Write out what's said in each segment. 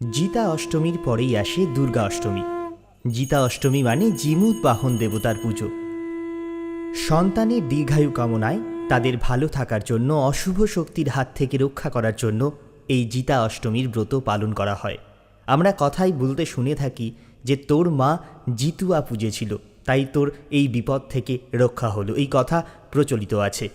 জিতা অষ্টমীর পরেই আসে দুর্গা অষ্টমী। জিতা অষ্টমী মানে জিমুত বাহন দেবতার পুজো। সন্তানের দীর্ঘায়ু কামনায় তাদের ভালো থাকার জন্য, অশুভ শক্তির হাত থেকে রক্ষা করার জন্য এই জিতা অষ্টমীর ব্রত পালন করা হয়। আমরা কথাই বলতে শুনে থাকি যে তোর মা জিতুয়া পুজেছিল, তাই তোর এই বিপদ থেকে রক্ষা হলো। এই কথা প্রচলিত আছে।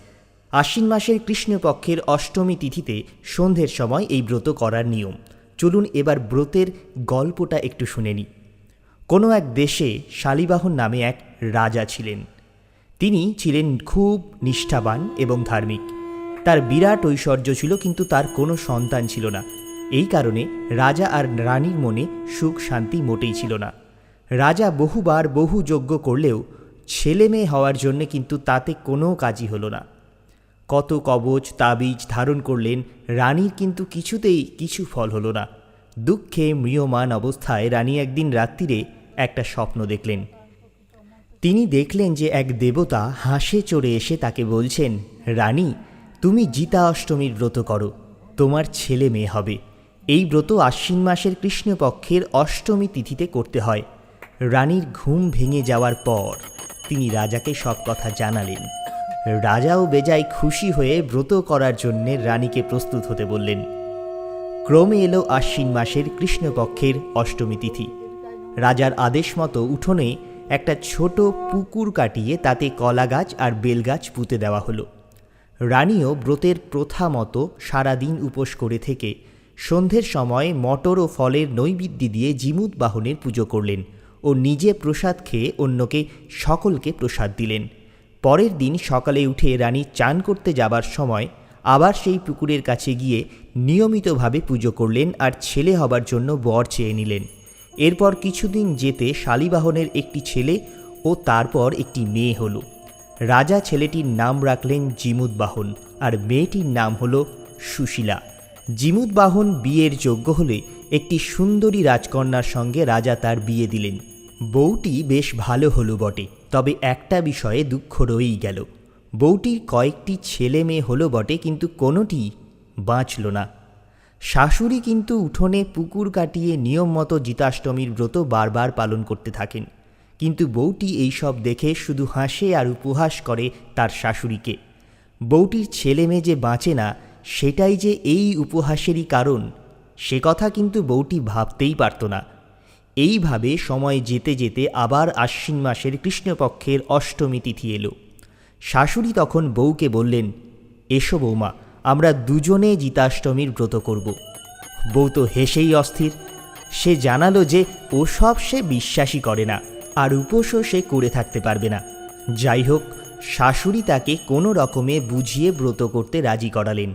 আশ্বিন মাসের কৃষ্ণপক্ষের অষ্টমী তিথিতে সন্ধ্যের সময় এই ব্রত করার নিয়ম। চলুন এবার ব্রতের গল্পটা একটু শুনে নিই। কোনো এক দেশে শালিবাহন নামে এক রাজা ছিলেন। তিনি ছিলেন খুব নিষ্ঠাবান এবং ধার্মিক। তার বিরাট ঐশ্বর্য ছিল, কিন্তু তার কোনো সন্তান ছিল না। এই কারণে রাজা আর রানীর মনে সুখ শান্তি মোটেই ছিল না। রাজা বহুবার বহু যজ্ঞ করলেও ছেলে মেয়ে হওয়ার জন্য কিন্তু তাতে কোনো কাজই হলো না। কত কবচ, তাবিজ ধারণ করলেন, রানীর কিন্তু কিছুতেই কিছু ফল হলো না। দুঃখে ম্রিয়মান অবস্থায় রানী একদিন রাত্রিরে একটা স্বপ্ন দেখলেন। তিনি দেখলেন যে এক দেবতা হাসে চড়ে এসে তাকে বলছেন, রানী, তুমি জিতা অষ্টমীর ব্রত করো, তোমার ছেলে মেয়ে হবে। এই ব্রত আশ্বিন মাসের কৃষ্ণপক্ষের অষ্টমী তিথিতে করতে হয়। রানীর ঘুম ভেঙে যাওয়ার পর তিনি রাজাকে সব কথা জানালেন। রাজাও বেজায় খুশি হয়ে ব্রত করার জন্যে রানীকে প্রস্তুত হতে বললেন। ক্রমে এলো আশ্বিন মাসের কৃষ্ণপক্ষের অষ্টমী তিথি। রাজার আদেশ মতো উঠোনে একটা ছোট পুকুর কাটিয়ে তাতে কলা গাছ আর বেলগাছ পুঁতে দেওয়া হলো। রানীও ব্রতের প্রথা মতো সারাদিন উপোস করে থেকে সন্ধ্যের সময় মটর ও ফলের নৈবেদ্য দিয়ে জিমুদ বাহনের পুজো করলেন ও নিজে প্রসাদ খেয়ে অন্যকে সকলকে প্রসাদ দিলেন। পরের দিন সকালে উঠে রানী চান করতে যাবার সময় আবার সেই পুকুরের কাছে গিয়ে নিয়মিতভাবে পুজো করলেন আর ছেলে হবার জন্য বর চেয়ে নিলেন। এরপর কিছুদিন যেতে শালিবাহনের একটি ছেলে ও তারপর একটি মেয়ে হলো। রাজা ছেলেটির নাম রাখলেন জিমুদবাহন আর মেয়েটির নাম হলো সুশীলা। জিমুদবাহন বিয়ের যোগ্য হলে একটি সুন্দরী রাজকন্যার সঙ্গে রাজা তার বিয়ে দিলেন। বউটি বেশ ভালো হলো বটে, তবে একটা বিষয়ে দুঃখ রয়েই গেল। বউটির কয়েকটি ছেলে মেয়ে হলো বটে, কিন্তু কোনোটি বাঁচল না। শাশুড়ি কিন্তু উঠোনে পুকুর কাটিয়ে নিয়ম মতো জিতাষ্টমীর ব্রত বারবার পালন করতে থাকেন। কিন্তু বউটি এইসব দেখে শুধু হাসে আর উপহাস করে তার শাশুড়িকে। বউটির ছেলে মেয়ে যে বাঁচে না, সেটাই যে এই উপহাসেরই কারণ, সে কথা কিন্তু বউটি ভাবতেই পারত না। এইভাবে সময় যেতে যেতে আবার আশ্বিন মাসের কৃষ্ণপক্ষের অষ্টমী তিথি এলো। শাশুড়ি তখন বউকে বললেন, এসো বৌমা আমরা দুজনে জিতাষ্টমীর ব্রত করব। বউ তো হেসেই অস্থির। সে জানালো যে ওসব সে বিশ্বাসই করে না, আর উপোসও সে করে থাকতে পারবে না। যাই হোক, শাশুড়ি তাকে কোনো রকমে বুঝিয়ে ব্রত করতে রাজি করালেন।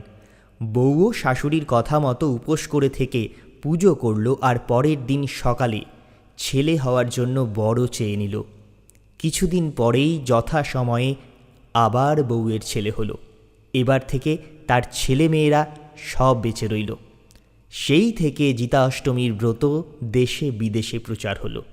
বউও শাশুড়ির কথা মতো উপোস করে থেকে পুজো করল আর পরের দিন সকালে ছেলে হওয়ার জন্য বড় চেয়ে নিল। কিছুদিন পরেই যথা সময়ে আবার বউয়ের ছেলে হলো। এবার থেকে তার ছেলে মেয়েরা সব বেঁচে রইল। সেই থেকে জিতা অষ্টমীর ব্রত দেশে বিদেশে প্রচার হলো।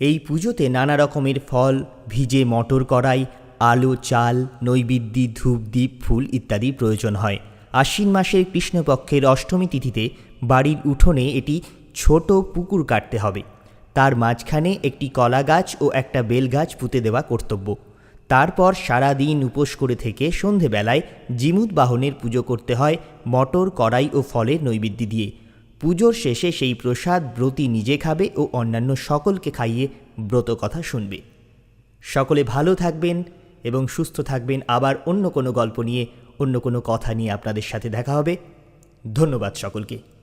এই পুজোতে নানা রকমের ফল, ভিজে মটর কড়াই, আলো, চাল, নৈবেদ্যি ধূপ দ্বীপ ফুল ইত্যাদি প্রয়োজন হয়। আশ্বিন মাসের কৃষ্ণপক্ষের অষ্টমী তিথিতে বাড়ির উঠোনে এটি ছোট পুকুর কাটতে হবে। তার মাঝখানে একটি কলা গাছ ও একটা বেল গাছ পুঁতে দেওয়া কর্তব্য। তারপর সারা দিন উপোস করে থেকে সন্ধেবেলায় জিমুত বাহনের পুজো করতে হয় মটর, কড়াই ও ফলের নৈবেদ্য দিয়ে। পুজোর শেষে সেই প্রসাদ ব্রতী নিজে খাবে ও অন্যান্য সকলকে খাইয়ে ব্রত কথা শুনবে। সকলে ভালো থাকবেন এবং সুস্থ থাকবেন। আবার অন্য কোনো গল্প নিয়ে অন্য কোনো কথা নিয়ে আপনাদের সাথে দেখা হবে। ধন্যবাদ সকলকে।